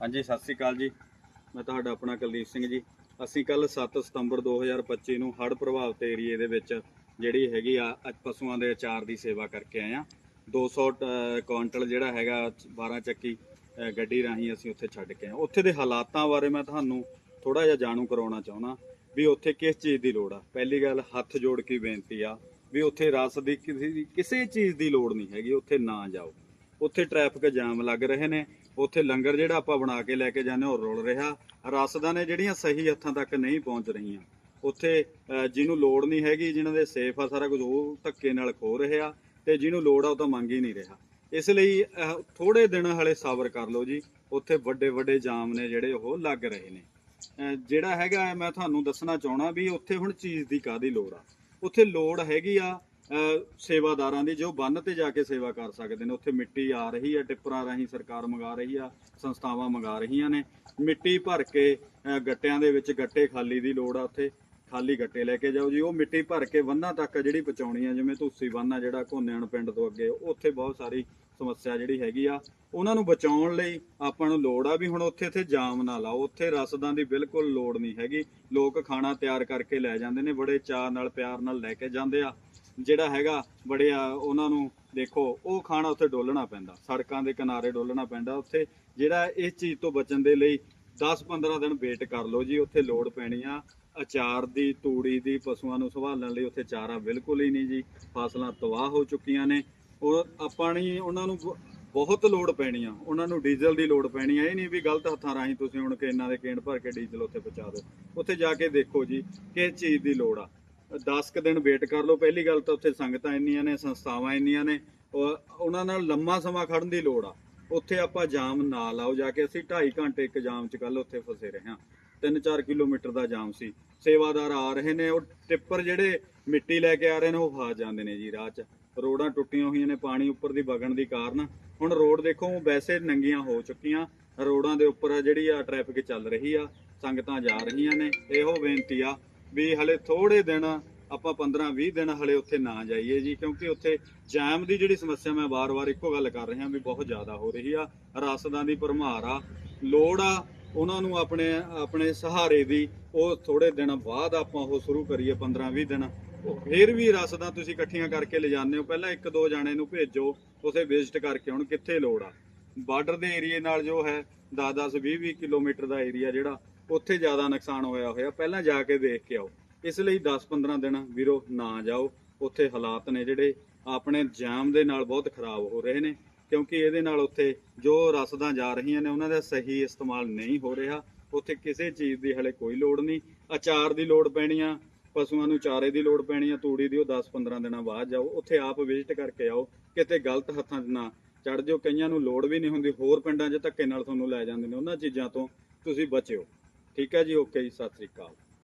ਹਾਂਜੀ, ਸਤਿ ਸ੍ਰੀ ਅਕਾਲ ਜੀ। ਮੈਂ ਤੁਹਾਡਾ ਆਪਣਾ ਕੁਲਦੀਪ ਸਿੰਘ ਜੀ। ਅਸੀਂ ਕੱਲ 7 ਸਤੰਬਰ 2025 ਨੂੰ ਹੜ੍ਹ ਪ੍ਰਭਾਵਿਤ ਏਰੀਏ ਦੇ ਵਿੱਚ ਜਿਹੜੀ ਹੈਗੀ ਆ ਪਸ਼ੂਆਂ ਦੇ ਅਚਾਰ ਦੀ ਸੇਵਾ ਕਰਕੇ ਆਏ ਆ 200 ਟ- ਕੁਆਂਟਲ ਜਿਹੜਾ ਹੈਗਾ 12 ਚੱਕੀ ਗੱਡੀ ਰਾਹੀਂ ਅਸੀਂ ਉੱਥੇ ਛੱਡ ਕੇ ਆਏ ਉੱਥੇ ਦੇ ਹਾਲਾਤਾਂ ਬਾਰੇ ਮੈਂ ਤੁਹਾਨੂੰ ਥੋੜਾ ਜਿਹਾ ਜਾਣੂ ਕਰਾਉਣਾ ਚਾਹੁੰਦਾ ਵੀ ਉੱਥੇ ਕਿਸ ਚੀਜ਼ ਦੀ ਲੋੜ ਆ। ਪਹਿਲੀ ਗੱਲ, ਹੱਥ ਜੋੜ ਕੇ ਬੇਨਤੀ ਆ ਵੀ ਉੱਥੇ ਰਸ ਦੀ ਕਿਸੇ ਕਿਸੇ ਚੀਜ਼ ਦੀ ਲੋੜ ਨਹੀਂ ਹੈਗੀ, ਉੱਥੇ ਨਾ ਜਾਓ। ਉੱਥੇ ਟ੍ਰੈਫਿਕ ਜਾਮ ਲੱਗ ਰਹੇ ਨੇ। ਉੱਥੇ ਲੰਗਰ ਜਿਹੜਾ ਆਪਾਂ ਬਣਾ ਕੇ ਲੈ ਕੇ ਜਾਂਦੇ ਹਾਂ ਉਹ ਰੁਲ ਰਿਹਾ। ਰਸਦਾਂ ਨੇ ਜਿਹੜੀਆਂ ਸਹੀ ਹੱਥਾਂ ਤੱਕ ਨਹੀਂ ਪਹੁੰਚ ਰਹੀਆਂ। ਉੱਥੇ ਜਿਹਨੂੰ ਲੋੜ ਨਹੀਂ ਹੈਗੀ ਜਿਨ੍ਹਾਂ ਦੇ ਸੇਫ ਆ ਸਾਰਾ ਕੁਝ ਉਹ ਧੱਕੇ ਨਾਲ ਖੋ ਰਿਹਾ ਆ ਤੇ ਜਿਹਨੂੰ ਲੋੜ ਆ ਉਹ ਤਾਂ ਮੰਗ ਹੀ ਨਹੀਂ ਰਿਹਾ। ਇਸ ਲਈ ਅਹ, ਥੋੜੇ ਦਿਨ ਹਲੇ ਸਬਰ ਕਰ ਲਓ ਜੀ। ਉੱਥੇ ਵੱਡੇ ਵੱਡੇ ਜਾਮ ਨੇ ਜਿਹੜੇ ਉਹ ਲੱਗ ਰਹੇ ਨੇ। ਜਿਹੜਾ ਹੈਗਾ ਮੈਂ ਤੁਹਾਨੂੰ ਦੱਸਣਾ ਚਾਹਣਾ ਵੀ ਉੱਥੇ ਹੁਣ ਚੀਜ਼ ਦੀ ਕਾਦੀ ਲੋੜ ਆ? ਉੱਥੇ ਲੋੜ ਹੈਗੀ ਆ ਸੇਵਾਦਾਰਾਂ ਦੀ, ਜੋ ਬੰਨ ਤੇ ਜਾ ਕੇ ਸੇਵਾ ਕਰ ਸਕਦੇ ਨੇ। ਉੱਥੇ ਮਿੱਟੀ ਆ ਰਹੀ ਹੈ, ਟਿੱਪਰਾਂ ਰਾਹੀਂ ਸਰਕਾਰ ਮੰਗਾ ਰਹੀ ਆ, ਸੰਸਥਾਵਾਂ ਮੰਗਾ ਰਹੀਆਂ ਨੇ। ਮਿੱਟੀ ਭਰ ਕੇ ਗੱਟਿਆਂ ਦੇ ਵਿੱਚ ਗੱਟੇ ਖਾਲੀ ਦੀ ਲੋੜ ਆ ਉੱਥੇ। ਖਾਲੀ ਗੱਟੇ ਲੈ ਕੇ ਜਾਓ ਜੀ। ਉਹ ਮਿੱਟੀ ਭਰ ਕੇ ਬੰਨਾਂ ਤੱਕ ਜਿਹੜੀ ਪਹੁੰਚਾਉਣੀ ਆ, ਜਿਵੇਂ ਧੂਸੀ ਵੰਨ ਆ ਜਿਹੜਾ ਘੋਨਿਆਣ ਪਿੰਡ ਤੋਂ ਅੱਗੇ, ਉੱਥੇ ਬਹੁਤ ਸਾਰੀ ਸਮੱਸਿਆ ਜਿਹੜੀ ਹੈਗੀ ਆ। ਉਹਨਾਂ ਨੂੰ ਬਚਾਉਣ ਲਈ ਆਪਾਂ ਨੂੰ ਲੋੜ ਆ ਵੀ ਹੁਣ ਉੱਥੇ ਇੱਥੇ ਜਾਮ ਨਾ ਲਾਓ। ਉੱਥੇ ਰਸਦਾਂ ਦੀ ਬਿਲਕੁਲ ਲੋੜ ਨਹੀਂ ਹੈਗੀ। ਲੋਕ ਖਾਣਾ ਤਿਆਰ ਕਰਕੇ ਲੈ ਜਾਂਦੇ ਨੇ, ਬੜੇ ਚਾਅ ਨਾਲ, ਪਿਆਰ ਨਾਲ ਲੈ ਕੇ ਜਾਂਦੇ ਆ। ਜਿਹੜਾ ਹੈਗਾ ਬੜੇ ਆ ਉਹਨਾਂ ਨੂੰ ਦੇਖੋ, ਉਹ ਖਾਣਾ ਉੱਥੇ ਡੋਲਣਾ ਪੈਂਦਾ, ਸੜਕਾਂ ਦੇ ਕਿਨਾਰੇ ਡੋਲਣਾ ਪੈਂਦਾ ਉੱਥੇ, ਜਿਹੜਾ ਇਸ ਚੀਜ਼ ਤੋਂ ਬਚਣ ਦੇ ਲਈ 10-15 ਦਿਨ ਵੇਟ ਕਰ ਲਓ ਜੀ, ਉੱਥੇ ਲੋੜ ਪੈਣੀ ਆ। ਅਚਾਰ ਦੀ, ਤੂੜੀ ਦੀ, ਪਸ਼ੂਆਂ ਨੂੰ ਸੰਭਾਲਣ ਲਈ ਉੱਥੇ ਚਾਰਾ ਬਿਲਕੁਲ ਹੀ ਨਹੀਂ ਜੀ, ਫਸਲਾਂ ਤਬਾਹ ਹੋ ਚੁੱਕੀਆਂ ਨੇ। ਉਹ ਆਪਾਂ ਨਹੀਂ ਉਹਨਾਂ ਨੂੰ ਬ- ਬਹੁਤ ਲੋੜ ਪੈਣੀ ਆ, ਉਹਨਾਂ ਨੂੰ ਡੀਜ਼ਲ ਦੀ ਲੋੜ ਪੈਣੀ ਆ। ਇਹ ਨਹੀਂ ਵੀ ਗਲਤ ਹੱਥਾਂ ਰਾਹੀਂ ਤੁਸੀਂ ਹੁਣ ਕਿ ਇਹਨਾਂ ਦੇ ਕੇਂਡ ਭਰ ਕੇ ਡੀਜ਼ਲ ਉੱਥੇ ਪਹੁੰਚਾ ਦਿਓ। ਉੱਥੇ ਜਾ ਕੇ ਦੇਖੋ ਜੀ, ਕਿਸ ਚੀਜ਼ ਦੀ ਲੋੜ ਆ। 10 ਕੁ ਦਿਨ ਵੇਟ ਕਰ ਲਓ। ਪਹਿਲੀ ਗੱਲ ਤਾਂ ਉੱਥੇ ਸੰਗਤਾਂ ਇੰਨੀਆਂ ਨੇ, ਸੰਸਥਾਵਾਂ ਇੰਨੀਆਂ ਨੇ। ਉਹਨਾਂ ਨਾਲ ਲੰਮਾ ਸਮਾਂ ਖੜਨ ਦੀ ਲੋੜ ਆ। ਉੱਥੇ ਆਪਾਂ ਜਾਮ ਨਾ ਲਾਓ। ਜਾ ਕੇ ਅਸੀਂ 2.5 ਘੰਟੇ ਇੱਕ ਜਾਮ 'ਚ ਕੱਲ ਉੱਥੇ ਫਸੇ ਰਹੇ ਹਾਂ। 3-4 ਕਿਲੋਮੀਟਰ ਦਾ ਜਾਮ ਸੀ। ਸੇਵਾਦਾਰ ਆ ਰਹੇ ਨੇ। ਉਹ ਟਿੱਪਰ ਜਿਹੜੇ ਮਿੱਟੀ ਲੈ ਕੇ ਆ ਰਹੇ ਨੇ, ਉਹ ਫਸ ਜਾਂਦੇ ਨੇ ਜੀ ਰਾਹ 'ਚ। ਰੋਡਾਂ ਟੁੱਟੀਆਂ ਹੋਈਆਂ ਨੇ ਪਾਣੀ ਉੱਪਰ ਦੀ ਵਗਣ ਦੀ ਕਾਰਨ। ਹੁਣ ਰੋਡ ਦੇਖੋ ਵੈਸੇ ਨੰਗੀਆਂ ਹੋ ਚੁੱਕੀਆਂ। ਰੋਡਾਂ ਦੇ ਉੱਪਰ ਜਿਹੜੀ ਆ ਟ੍ਰੈਫਿਕ ਚੱਲ ਰਹੀ ਆ। ਸੰਗਤਾਂ ਜਾ ਰਹੀਆਂ ਨੇ। ਇਹੋ ਬੇਨਤੀ ਆ ਵੀ ਹਲੇ ਥੋੜੇ ਦਿਨ ਆਪਾਂ 15-20 ਦਿਨ ਹਲੇ ਉੱਥੇ ਨਾ ਜਾਈਏ ਜੀ, ਕਿਉਂਕਿ ਉੱਥੇ ਜੈਮ ਦੀ ਜਿਹੜੀ ਸਮੱਸਿਆ ਮੈਂ ਵਾਰ-ਵਾਰ ਇੱਕੋ ਗੱਲ ਕਰ ਰਿਹਾ ਵੀ ਬਹੁਤ ਜ਼ਿਆਦਾ ਹੋ ਰਹੀ ਆ। ਰਸਦਾਂ ਦੀ ਭਰਮਾਰ ਆ, ਲੋੜ ਆ, ਉਹਨਾਂ ਨੂੰ ਆਪਣੇ ਆਪਣੇ ਸਹਾਰੇ ਦੀ ਉਹ ਥੋੜੇ ਦਿਨ ਬਾਅਦ ਆਪਾਂ ਉਹ ਸ਼ੁਰੂ ਕਰੀਏ 15-20 ਦਿਨ। ਫਿਰ ਵੀ ਰਸਦਾਂ ਤੁਸੀਂ ਇਕੱਠੀਆਂ ਕਰਕੇ ਲਿਜਾਂਦੇ ਹੋ, ਪਹਿਲਾਂ ਇੱਕ ਦੋ ਜਾਣੇ ਨੂੰ ਭੇਜੋ ਉਥੇ ਵਿਜ਼ਿਟ ਕਰਕੇ ਹੁਣ ਕਿੱਥੇ ਲੋੜ ਆ। ਬਾਰਡਰ ਦੇ ਏਰੀਏ ਨਾਲ ਜੋ ਹੈ 10-10 20-20 ਕਿਲੋਮੀਟਰ ਦਾ ਏਰੀਆ ਜਿਹੜਾ ਉੱਥੇ ਜ਼ਿਆਦਾ ਨੁਕਸਾਨ ਹੋਇਆ ਹੋਇਆ। ਪਹਿਲਾਂ ਜਾ ਕੇ ਦੇਖ ਕੇ ਆਓ। ਇਸ ਲਈ 10-15 ਦਿਨ ਵੀਰੋ ਨਾ ਜਾਓ। ਉੱਥੇ ਹਾਲਾਤ ਨੇ ਜਿਹੜੇ ਆਪਣੇ ਜਾਮ ਦੇ ਨਾਲ ਬਹੁਤ ਖਰਾਬ ਹੋ ਰਹੇ ਨੇ, ਕਿਉਂਕਿ ਇਹਦੇ ਨਾਲ ਉੱਥੇ ਜੋ ਰਸਦਾਂ ਜਾ ਰਹੀਆਂ ਨੇ, ਉਹਨਾਂ ਦਾ ਸਹੀ ਇਸਤੇਮਾਲ ਨਹੀਂ ਹੋ ਰਿਹਾ। ਉੱਥੇ ਕਿਸੇ ਚੀਜ਼ ਦੀ ਹਲੇ ਕੋਈ ਲੋੜ ਨਹੀਂ। ਅਚਾਰ ਦੀ ਲੋੜ ਪੈਣੀ ਆ, ਪਸ਼ੂਆਂ ਨੂੰ ਚਾਰੇ ਦੀ ਲੋੜ ਪੈਣੀ ਆ, ਤੂੜੀ ਦੀ ਉਹ 10-15 ਦਿਨਾਂ ਬਾਅਦ ਜਾਓ। ਉੱਥੇ ਆਪ ਵਿਜ਼ਿਟ ਕਰਕੇ ਆਓ। ਕਿਤੇ ਗਲਤ ਹੱਥਾਂ 'ਚ ਨਾ ਚੜ ਜਾਓ। ਕਈਆਂ ਨੂੰ ਲੋੜ ਵੀ ਨਹੀਂ ਹੁੰਦੀ। ਹੋਰ ਪਿੰਡਾਂ 'ਚ ਧੱਕੇ ਨਾਲ ਤੁਹਾਨੂੰ ਲੈ ਜਾਂਦੇ ਨੇ। ਉਹਨਾਂ ਚੀਜ਼ਾਂ ਤੋਂ ਤੁਸੀਂ ਬਚਿਓ। ਠੀਕ ਹੈ ਜੀ ਓਕੇ ਜੀ ਸਤਿ ਸ੍ਰੀ ਅਕਾਲ।